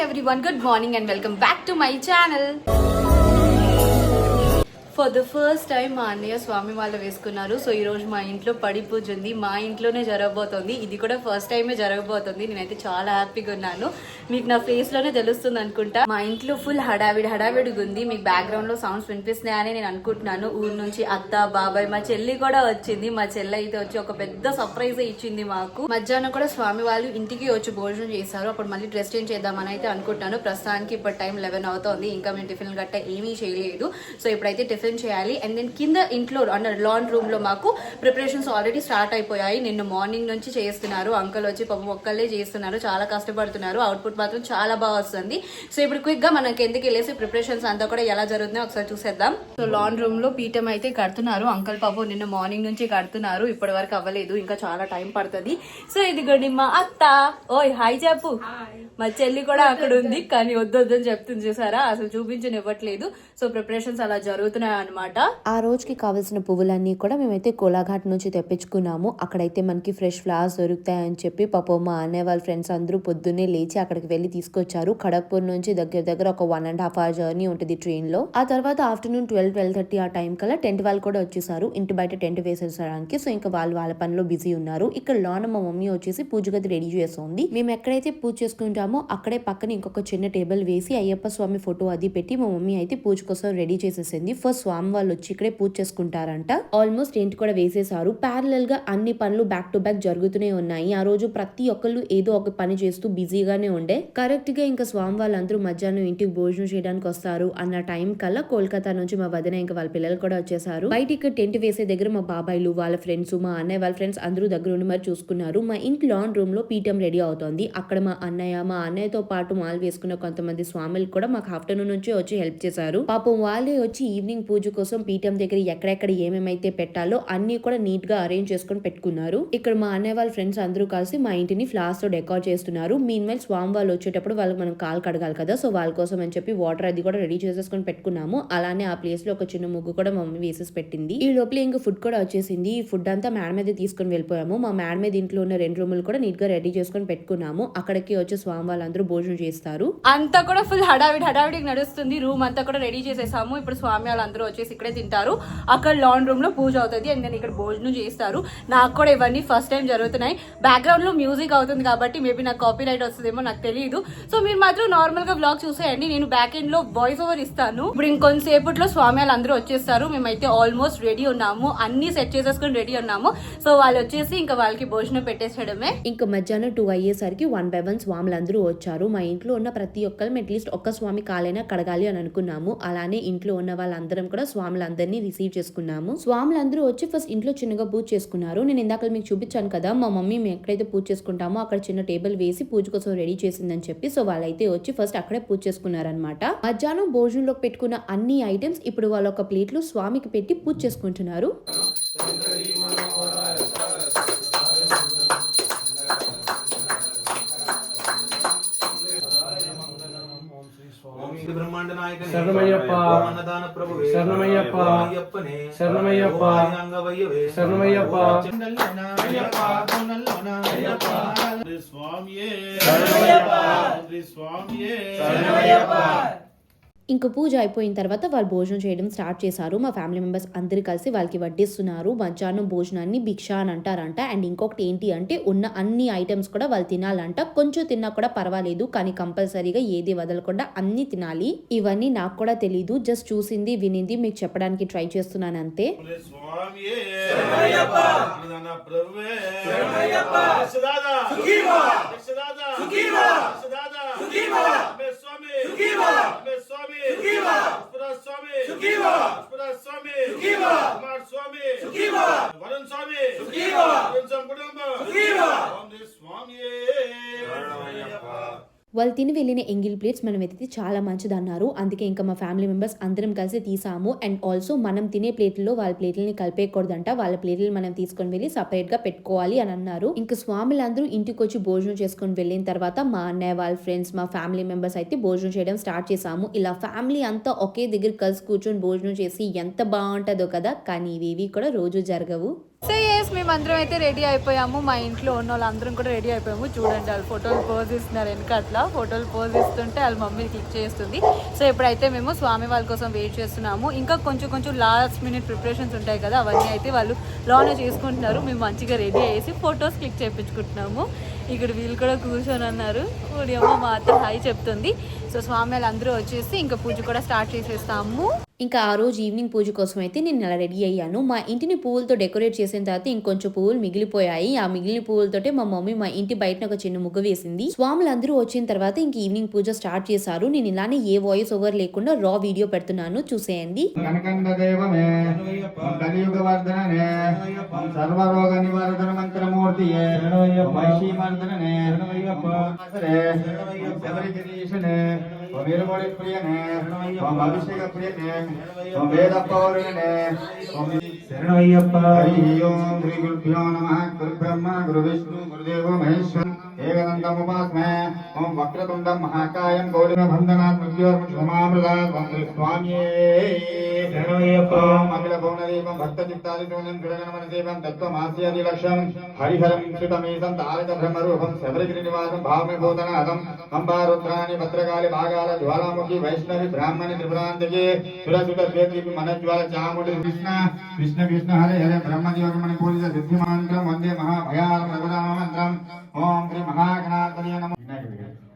everyone, good morning and welcome back to my channel. For the first time మా అన్నయ్య స్వామి వాళ్ళు వేసుకున్నారు. So ఈ రోజు మా ఇంట్లో పడి పూజ ఉంది. మా ఇంట్లోనే జరగబోతోంది. ఇది కూడా ఫస్ట్ టైమే జరగబోతోంది. నేనైతే చాలా హ్యాపీగా ఉన్నాను. మీకు నా ఫేస్లోనే తెలుస్తుంది అనుకుంటా. మా ఇంట్లో ఫుల్ హడావిడి హడావిడిగా ఉంది. మీకు బ్యాక్గ్రౌండ్లో సౌండ్స్ వినిపిస్తున్నాయని నేను అనుకుంటున్నాను. ఊరు నుంచి అత్త బాబాయ్ మా చెల్లి కూడా వచ్చింది. మా చెల్లి అయితే వచ్చి ఒక పెద్ద సర్ప్రైజ్ ఇచ్చింది మాకు. మధ్యాహ్నం కూడా స్వామి వాళ్ళు ఇంటికి వచ్చి భోజనం చేశారు. అప్పుడు మళ్ళీ డ్రెస్ చేంజ్ చేద్దామని అయితే అనుకుంటున్నాను. ప్రస్తుతానికి ఇప్పుడు టైం లెవెన్ అవుతోంది. ఇంకా మేము టిఫిన్ గట్ట ఏమీ చేయలేదు. సో ఇప్పుడైతే టిఫిన్ చేయాలి? అండ్ దెన్ కింద ఇంట్లో అండర్ లాన్ రూమ్లో మాకు ప్రిపరేషన్స్ ఆల్రెడీ స్టార్ట్ అయిపోయాయి. నిన్న మార్నింగ్ నుంచి చేస్తున్నారు. అంకల్ వచ్చి పాపం ఒక్కళ్ళే చేస్తున్నారు. చాలా కష్టపడుతున్నారు. అవుట్పుట్ మాత్రం చాలా బాగా వస్తుంది. సో ఇప్పుడు క్విక్గా మనకి ఎందుకు వెళ్ళేసి ప్రిపరేషన్స్ అంతా కూడా ఎలా జరుగుతుందో ఒకసారి చూసేద్దాం. సో లాన్ రూమ్లో పీఠం అయితే కడుతున్నారు. అంకల్ పాపం నిన్న మార్నింగ్ నుంచి కడుతున్నారు. ఇప్పటి వరకు అవ్వలేదు. ఇంకా చాలా టైం పడుతుంది. సో ఇదిగోండి మా అత్త. ఓయ్ హాయ్ చెప్పు. మా చెల్లి కూడా అక్కడ ఉంది. కానీ వద్దు వద్దని చెప్తుంది చూసారా? అసలు చూపించనివ్వట్లేదు. సో ప్రిపరేషన్స్ అలా జరుగుతున్నాయి. అనమాట ఆ రోజుకి కావాల్సిన పువ్వులన్నీ కూడా మేమైతే కోలాఘాట్ నుంచి తెప్పించుకున్నాము. అక్కడైతే మనకి ఫ్రెష్ ఫ్లవర్స్ దొరుకుతాయని చెప్పి పాపం మా అన్నయ్య వాళ్ళ ఫ్రెండ్స్ అందరూ పొద్దున్నే లేచి అక్కడికి వెళ్ళి తీసుకొచ్చారు. ఖడగ్పూర్ నుంచి దగ్గర దగ్గర ఒక one and half hour journey ఉంటుంది ట్రైన్లో ఆ తర్వాత ఆఫ్టర్నూన్ ట్వెల్వ్ ట్వెల్వ్ థర్టీ ఆ టైం కల్లా టెంట్ వాళ్ళు కూడా వచ్చేసారు. ఇంటి బయట టెంట్ వేసేసడానికి సో ఇంకా వాళ్ళు వాళ్ళ పనిలో బిజీ ఉన్నారు. ఇక్కడ లోన మా మమ్మీ వచ్చేసి పూజ గది రెడీ చేస్తుంది. మేము ఎక్కడైతే పూజ చేసుకుంటామో అక్కడే పక్కన ఇంకొక చిన్న టేబుల్ వేసి అయ్యప్ప స్వామి ఫోటో అది పెట్టి మా మమ్మీ అయితే పూజ కోసం రెడీ చేసేసింది. ఫస్ట్ స్వామి వాళ్ళు వచ్చి ఇక్కడే పూజ చేసుకుంటారంట. ఆల్మోస్ట్ ఏంటి కూడా వేసేసారు ప్యారలల్గా అన్ని పనులు బ్యాక్ టు బ్యాక్ జరుగుతూనే ఉన్నాయి. ఆ రోజు ప్రతి ఒక్కళ్ళు ఏదో ఒక పని చేస్తూ బిజీగానే ఉండే. కరెక్ట్గా ఇంకా స్వామి వాళ్ళందరూ మధ్యాహ్నం ఇంటికి భోజనం చేయడానికి వస్తారు అన్న టైం కల్లా కోల్కతా నుంచి మా వదిన ఇంకా వాళ్ళ పిల్లలు కూడా వచ్చేసారు బయట ఇక్కడ టెంట్ వేసే దగ్గర మా బాబాయిలు వాళ్ళ ఫ్రెండ్స్ మా అన్నయ్య వాళ్ళ ఫ్రెండ్స్ అందరూ దగ్గర ఉండి మరి చూసుకున్నారు. మా ఇంటి లాన్ రూమ్లో పీఠం రెడీ అవుతోంది. అక్కడ మా అన్నయ్య మా అన్నయ్యతో పాటు మాల్ వేసుకున్న కొంతమంది స్వాములు కూడా మాకు ఆఫ్టర్నూన్ నుంచి వచ్చి హెల్ప్ చేశారు. పాపం వాళ్ళే వచ్చి ఈవినింగ్ పూజ కోసం పీఠం దగ్గర ఎక్కడెక్కడ ఏమేమైతే పెట్టాలో అన్ని కూడా నీట్గా అరేంజ్ చేసుకొని పెట్టుకున్నారు. ఇక్కడ మా అన్నయ్య వాళ్ళ ఫ్రెండ్స్ అందరూ కలిసి మా ఇంటిని ఫ్లాస్తో డెకార్ చేస్తున్నారు. మీన్ వైల్ స్వామి వాళ్ళు వచ్చేటప్పుడు వాళ్ళకి మనం కాలు కడగాలి కదా సో వాళ్ళ కోసం అని చెప్పి వాటర్ అది కూడా రెడీ చేసేసుకొని పెట్టుకున్నాము. అలానే ఆ ప్లేస్లో ఒక చిన్న ముగ్గు కూడా మమ్మీ వేసేసి పెట్టింది. ఈ లోపల ఇంకా ఫుడ్ కూడా వచ్చేసింది. ఈ ఫుడ్ అంతా మేడం మీద తీసుకొని వెళ్ళిపోయాము. మా మేడ మీద ఇంట్లో ఉన్న రెండు రూములు కూడా నీట్గా రెడీ చేసుకొని పెట్టుకున్నాము. అక్కడికి వచ్చి స్వామి వాళ్ళందరూ భోజనం చేస్తారు. అంతా కూడా ఫుల్ హడావిడి హడావిడికి నడుస్తుంది. రూమ్ అంతా కూడా రెడీ చేసేసాము. ఇప్పుడు స్వామి వాళ్ళందరూ వచ్చేసి ఇక్కడే తింటారు. అక్కడ లాన్ రూమ్లో పూజ అవుతుంది అండ్ నేను ఇక్కడ భోజనం చేస్తారు. నాకు కూడా ఇవన్నీ ఫస్ట్ టైం జరుగుతున్నాయి. బ్యాక్గ్రౌండ్లో మ్యూజిక్ అవుతుంది కాబట్టి మేబీ నాకు కాపీ రైట్ వస్తుందేమో నాకు తెలియదు సో మీరు మాత్రం నార్మల్గా బ్లాగ్ చూసేయండి. నేను బ్యాక్ ఎండ్లో వాయిస్ ఓవర్ ఇస్తాను. ఇప్పుడు ఇంకొంతసేపట్లో స్వామి వాళ్ళందరూ వచ్చేస్తారు. మేమైతే ఆల్మోస్ట్ రెడీ ఉన్నాము. అన్ని సెట్ చేసేసుకుని రెడీ ఉన్నాము. సో వాళ్ళు వచ్చేసి ఇంకా వాళ్ళకి భోజనం పెట్టేసేయడమే. ఇంకా మధ్యాహ్నం టూ అయ్యేసరికి వన్ బై వన్ స్వాములందరూ వచ్చారు. మా ఇంట్లో ఉన్న ప్రతి ఒక్కరు అట్లీస్ట్ ఒక్క స్వామి కాలైనా కడగాలి అని అనుకున్నాము. అలానే ఇంట్లో ఉన్న వాళ్ళందరం కూడా స్వాములందరినీ రిసీవ్ చేసుకున్నాము. స్వాములందరూ వచ్చి ఫస్ట్ ఇంట్లో చిన్నగా పూజ చేసుకున్నారు. నేను ఇందాక మీకు చూపించాను కదా మా మమ్మీ మేము ఎక్కడైతే పూజ చేసుకుంటామో అక్కడ చిన్న టేబుల్ వేసి పూజ కోసం రెడీ చేసిందని చెప్పి సో వాళ్ళైతే వచ్చి ఫస్ట్ అక్కడే పూజ చేసుకున్నారనమాట మధ్యాహ్నం భోజనంలోకి పెట్టుకున్న అన్ని ఐటమ్స్ ఇప్పుడు వాళ్ళ ఒక ప్లేట్లు స్వామికి పెట్టి పూజ చేసుకుంటున్నారు. ಸಿದ್ಧ ಬ್ರಹ್ಮಾಂಡ ನಾಯಕ ಶರಣಮಯ್ಯಪ್ಪ ಅನ್ನದಾನ ಪ್ರಭು ಶರಣಮಯ್ಯಪ್ಪ ಅಯ್ಯಪ್ಪನೇ ಶರಣಮಯ್ಯಪ್ಪ ಅಂಗವಯ್ಯವೇ ಶರಣಮಯ್ಯಪ್ಪ ಸ್ವಾಮಿಯೇ ಸ್ವಾಮಿಯೇ ఇంక పూజ అయిపోయిన తర్వాత వాళ్ళు భోజనం చేయడం స్టార్ట్ చేశారు. మా ఫ్యామిలీ మెంబర్స్ అందరు కలిసి వాళ్ళకి వడ్డిస్తున్నారు. మధ్యాహ్నం భోజనాన్ని భిక్ష అని అంటారంట. అండ్ ఇంకొకటి ఏంటి అంటే ఉన్న అన్ని ఐటమ్స్ కూడా వాళ్ళు తినాలంట. కొంచెం తిన్నా కూడా పర్వాలేదు. కానీ కంపల్సరీగా ఏది వదలకుండా అన్ని తినాలి. ఇవన్నీ నాకు కూడా తెలీదు. జస్ట్ చూసింది వినింది. మీకు చెప్పడానికి ట్రై చేస్తున్నాను అంతే. స్వామి. సుఖీవా మే స్వామి వాళ్ళు తిని వెళ్ళిన ఎంగిల్ ప్లేట్స్ మనం ఎత్తితే చాలా మంచిది అన్నారు అందుకే ఇంకా మా ఫ్యామిలీ మెంబర్స్ అందరం కలిసి తీసాము. అండ్ ఆల్సో మనం తినే ప్లేట్లలో వాళ్ళ ప్లేట్లని కలిపేయకూడదంట. వాళ్ళ ప్లేట్లు మనం తీసుకొని వెళ్ళి సపరేట్గా పెట్టుకోవాలి అని అన్నారు. ఇంకా స్వాములందరూ ఇంటికి వచ్చి భోజనం చేసుకొని వెళ్ళిన తర్వాత మా అన్నయ్య వాళ్ళ ఫ్రెండ్స్ మా ఫ్యామిలీ మెంబర్స్ అయితే భోజనం చేయడం స్టార్ట్ చేసాము. ఇలా ఫ్యామిలీ అంతా ఒకే దగ్గర కలిసి కూర్చొని భోజనం చేసి ఎంత బాగుంటుందో కదా. కానీ ఇవేవి కూడా రోజు జరగవు. సో మేము అందరం మేమందరం అయితే రెడీ అయిపోయాము. మా ఇంట్లో ఉన్న వాళ్ళందరం కూడా రెడీ అయిపోయాము. చూడండి వాళ్ళు ఫోటోలు పోజ్ ఇస్తున్నారు వెనక అట్లా ఫోటోలు పోజ్ ఇస్తుంటే వాళ్ళ మమ్మీ క్లిక్ చేస్తుంది. సో ఇప్పుడైతే మేము స్వామి వాళ్ళ కోసం వెయిట్ చేస్తున్నాము. ఇంకా కొంచెం కొంచెం లాస్ట్ మినిట్ ప్రిపరేషన్స్ ఉంటాయి కదా అవన్నీ అయితే వాళ్ళు లోనే చేసుకుంటున్నారు. మేము మంచిగా రెడీ అయ్యేసి ఫొటోస్ క్లిక్ చేయించుకుంటున్నాము ఇక్కడ వీళ్ళు కూడా కూర్చొని అన్నారు. ఊడి మా అత్త హాయ్ చెప్తుంది. సో స్వామి వాళ్ళందరూ వచ్చేసి ఇంకా పూజ కూడా స్టార్ట్ చేసేస్తాము. ఇంకా ఆ రోజు ఈవినింగ్ పూజ కోసం అయితే నేను అలా రెడీ అయ్యాను. మా ఇంటిని పువ్వులతో డెకరేట్ చేసిన తర్వాత ఇంకొంచెం పువ్వులు మిగిలిపోయాయి. ఆ మిగిలిన పువ్వులతోటే మా మమ్మీ మా ఇంటి బయట ఒక చిన్న ముగ్గు వేసింది. స్వాములు అందరూ వచ్చిన తర్వాత ఇంక ఈవినింగ్ పూజ స్టార్ట్ చేశారు. నేను ఇలానే ఏ వాయిస్ ఓవర్ లేకుండా రా వీడియో పెడుతున్నాను. చూసేయండి. కనకందదేవమే కలియుగవర్ధననే సర్వరోగ నివారణ మంత్రమూర్తియే உன் இருமொழி பிரியனே உன் அபிஷேக பிரியனே உன் வேத பௌரியனே சரணவையப்பா ஐயோ ஸ்ரீ குருபியோ நம குரு பிரம்மா குரு விஷ்ணு குருதேவ மகேஸ்வரன் ఏకదంతముపాస్మే ఓం వక్రతుండం మహాకాయం గౌరిమ బంధనాత్ అఖిల భువనదీపం భక్త చిత్తాది శూన్యం కిరణమన దీపం తత్వమాస్యాది లక్ష్యం హరిహరం శ్రుతమీసం తారక బ్రహ్మరూపం శబరిగిరి నివాసం భావమి భూతనాథం అంబారుద్రాణి భద్రకాళి భాగాల జ్వాలాముఖి వైష్ణవి బ్రాహ్మణి త్రిపురాంతకి సురసుత ద్వేద్వీపి మనజ్వాల చాముండి కృష్ణ కృష్ణ కృష్ణ హరే హరే బ్రహ్మదేవమణి పూజిత సిద్ధిమంత్రం వందే రఘురామ మంత్రం ఓం శ్రీ మహాగణాధనయ నమః.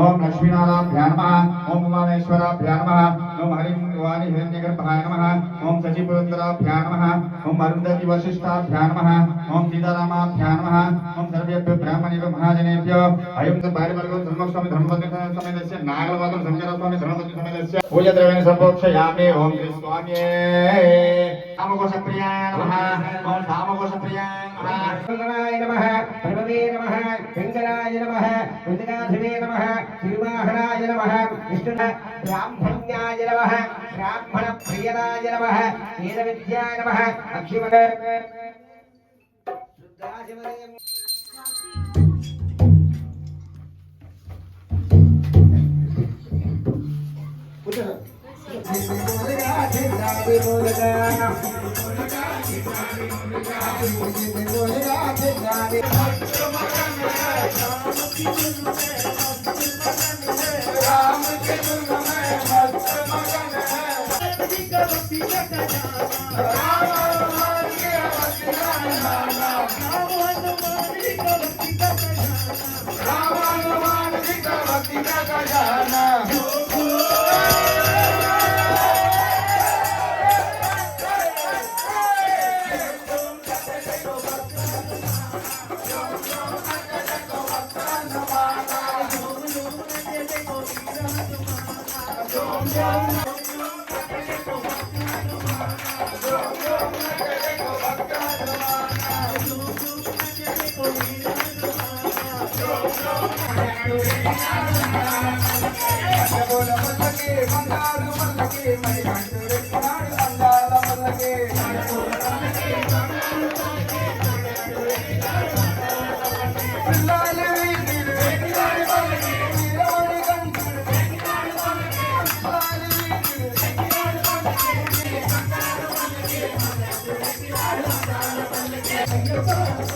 ఓం లక్ష్మీనారాభ్యా నమః. ఓం ఉమామేశ్వరాభ్యా నమః. ఓం హరిం వాణి హిరణ్యగర్భాయ నమః. ఓం శశిపురందరాభ్యా నమః. ఓం అరుంధతి వశిష్టాభ్యా నమః. ఓం సీతారామాభ్యా నమః. ఓం సర్వేభ్య బ్రాహ్మణేభ్య మహాజనేభ్య అయం తు భార్యవర్గం ధర్మస్వామి ధర్మపతి సమేతస్య నాగలవాదం శంకరస్వామి ధర్మపత్ని సమేతస్య పూజ ద్రవ్యాన్ని సంపోక్షయామి. ఓం శ్రీ స్వామ్యే. రామకోశ ప్రియాయ నమః. ఓం రామకోశ ప్రియాయ నమః. మంగళాయ నమః. పరమవే నమః. వెంకటాయ నమః. వృందనాథివే నమః. తిరువాహనాయ నమః. విష్ణు బ్రాహ్మణ్యాయ నమః బ్రాహ్మణ ప్రియనాయ నమః వేద విద్యాయ నమః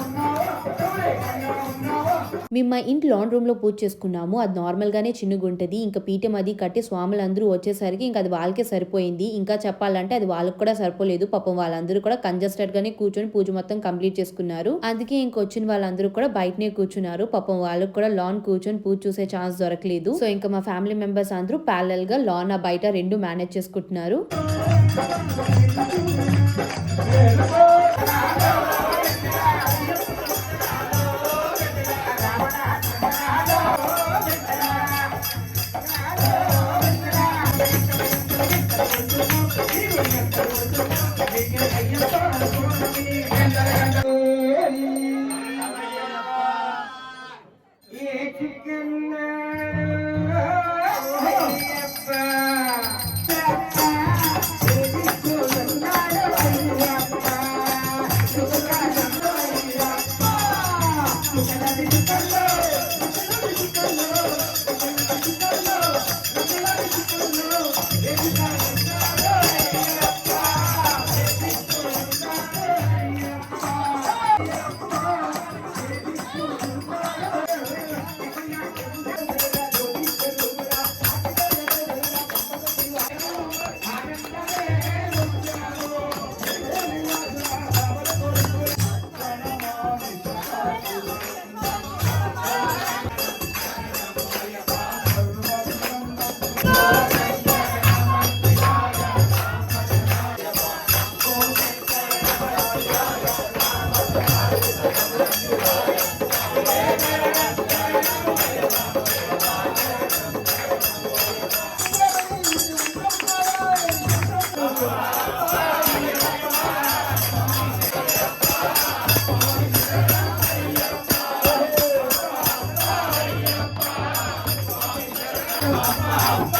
మేము మా ఇంటి లాండ్ రూమ్లో పూజ చేసుకున్నాము. అది నార్మల్గానే చిన్నగుంటుంది ఇంకా పీఠం అది కట్టి స్వాములందరూ వచ్చేసరికి ఇంకా అది వాళ్ళకే సరిపోయింది. ఇంకా చెప్పాలంటే అది వాళ్ళకి కూడా సరిపోలేదు. పాపం వాళ్ళందరూ కూడా కంజస్టెడ్గానే కూర్చొని పూజ మొత్తం కంప్లీట్ చేసుకున్నారు. అందుకే ఇంకొచ్చిన వాళ్ళందరూ కూడా బయటనే కూర్చున్నారు. పాపం వాళ్ళకి కూడా లాన్ కూర్చొని పూజ చూసే ఛాన్స్ దొరకలేదు. సో ఇంకా మా ఫ్యామిలీ మెంబర్స్ అందరూ ప్యారల్గా లాన్ ఆ బయట రెండు మేనేజ్ చేసుకుంటున్నారు. Everybody. Bye.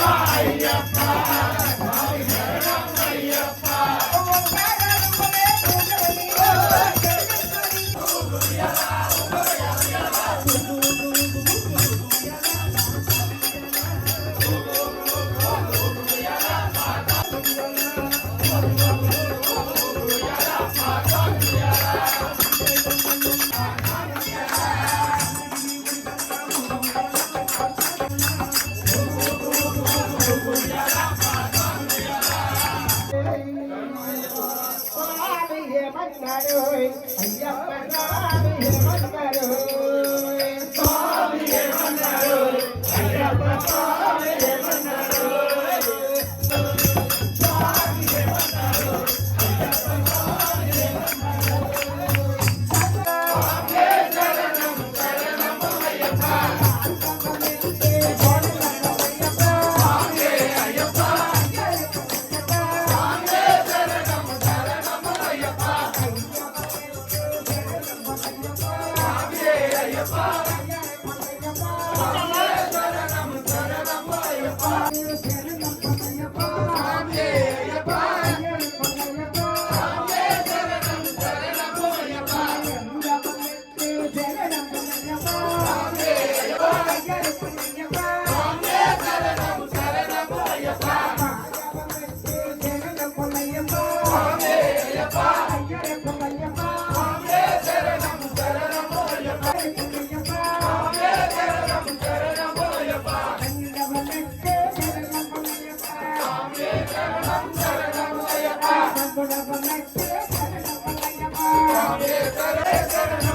네.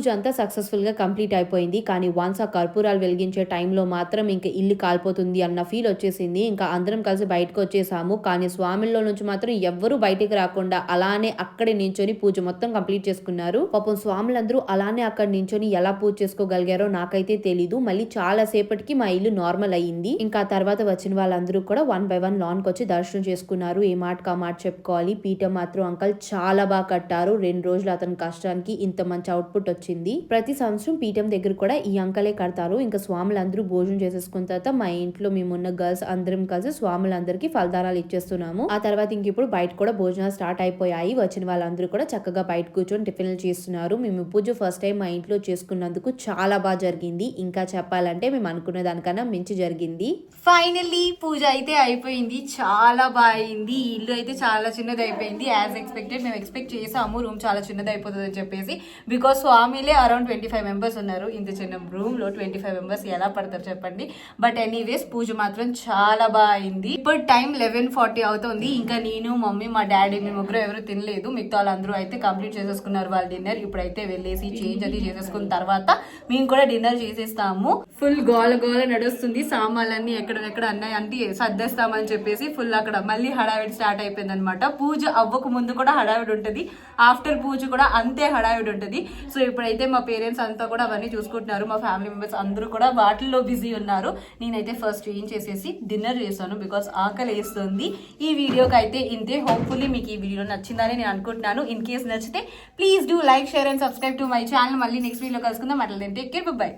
పూజ అంతా సక్సెస్ఫుల్గా కంప్లీట్ అయిపోయింది. కానీ వన్స్ ఆ కర్పూరాలు వెలిగించే టైంలో మాత్రం ఇంకా ఇల్లు కాలిపోతుంది అన్న ఫీల్ వచ్చేసింది. ఇంకా అందరం కలిసి బయటకు వచ్చేసాము. కానీ స్వామిలో నుంచి మాత్రం ఎవ్వరూ బయటికి రాకుండా అలానే అక్కడే నించొని పూజ మొత్తం కంప్లీట్ చేసుకున్నారు. పాపం స్వాములందరూ అలానే అక్కడ నించొని ఎలా పూజ చేసుకోగలిగారో నాకైతే తెలీదు. మళ్ళీ చాలా సేపటికి మా ఇల్లు నార్మల్ అయ్యింది. ఇంకా తర్వాత వచ్చిన వాళ్ళందరూ కూడా వన్ బై వన్ లాన్కి వచ్చి దర్శనం చేసుకున్నారు. ఏ మాట కా మాట చెప్పుకోవాలి? పీఠం మాత్రం అంకల్ చాలా బాగా కట్టారు. రెండు రోజులు అతని కష్టానికి ఇంత మంచి అవుట్పుట్ వచ్చింది. ప్రతి సంవత్సరం పీఠం దగ్గర కూడా ఈ అంకలే కడతారు. ఇంకా స్వాములందరూ భోజనం చేసేసుకున్న తర్వాత మా ఇంట్లో మేమున్న గర్ల్స్ అందరం కలిసి స్వాములందరికీ ఫలదానాలు ఇచ్చేస్తున్నాము. ఆ తర్వాత ఇంక ఇప్పుడు బయట కూడా భోజనాలు స్టార్ట్ అయిపోయాయి. వచ్చిన వాళ్ళందరూ కూడా చక్కగా బయట కూర్చొని టిఫిన్లు చేస్తున్నారు. మేము పూజ ఫస్ట్ టైం మా ఇంట్లో చేసుకున్నందుకు చాలా బాగా జరిగింది. ఇంకా చెప్పాలంటే మేము అనుకున్న దానికన్నా మించి జరిగింది. ఫైనల్లీ పూజ అయితే అయిపోయింది. చాలా బాగా అయింది ఇల్లు అయితే చాలా చిన్నది అయిపోయింది యాజ్ ఎక్స్పెక్టెడ్ మేము ఎక్స్పెక్ట్ చేసాము. రూమ్ చాలా చిన్నది అయిపోతుంది అని చెప్పేసి. Because Swami family around twenty five members ఉన్నారు. ఇంత చిన్న రూమ్లో ట్వంటీ ఫైవ్ మెంబర్స్ ఎలా పడతారు చెప్పండి. బట్ ఎనీవేస్ పూజ మాత్రం చాలా బాగా అయింది. ఇప్పుడు టైం లెవెన్ ఫార్టీ అవుతుంది. ఇంకా నేను మమ్మీ మా డాడీ మేము ముగ్గురు ఎవరు తినలేదు. మిగతా వాళ్ళందరూ అయితే కంప్లీట్ చేసేసుకున్నారు వాళ్ళ డిన్నర్ ఇప్పుడైతే వెళ్ళేసి చేంజ్ అది చేసేసుకున్న తర్వాత మేము కూడా డిన్నర్ చేసేస్తాము. ఫుల్ గోల గోల నడుస్తుంది. సామాన్లన్నీ ఎక్కడెక్కడ అన్నాయి. అంటే సర్దేస్తామని చెప్పేసి ఫుల్ అక్కడ మళ్ళీ హడావిడి స్టార్ట్ అయిపోయింది అనమాట పూజ అవ్వక ముందు కూడా హడావిడి ఉంటుంది. ఆఫ్టర్ పూజ కూడా అంతే హడావిడి ఉంటుంది. సో ఇప్పుడు ఇప్పుడైతే మా పేరెంట్స్ అంతా కూడా అవన్నీ చూసుకుంటున్నారు. మా ఫ్యామిలీ మెంబర్స్ అందరూ కూడా వాటిల్లో బిజీ ఉన్నారు. నేనైతే ఫస్ట్ ఏం చేసేసి డిన్నర్ చేశాను బికాస్ ఆకలి వేస్తుంది. ఈ వీడియోకి అయితే ఇంతే. హోప్ఫుల్లీ మీకు ఈ వీడియో నచ్చిందని నేను అనుకుంటున్నాను. ఇన్ కేస్ నచ్చితే please do like share and subscribe to my channel మళ్ళీ నెక్స్ట్ వీడియో కలుసుకుందాం. అట్లా టేక్ కేర్ బై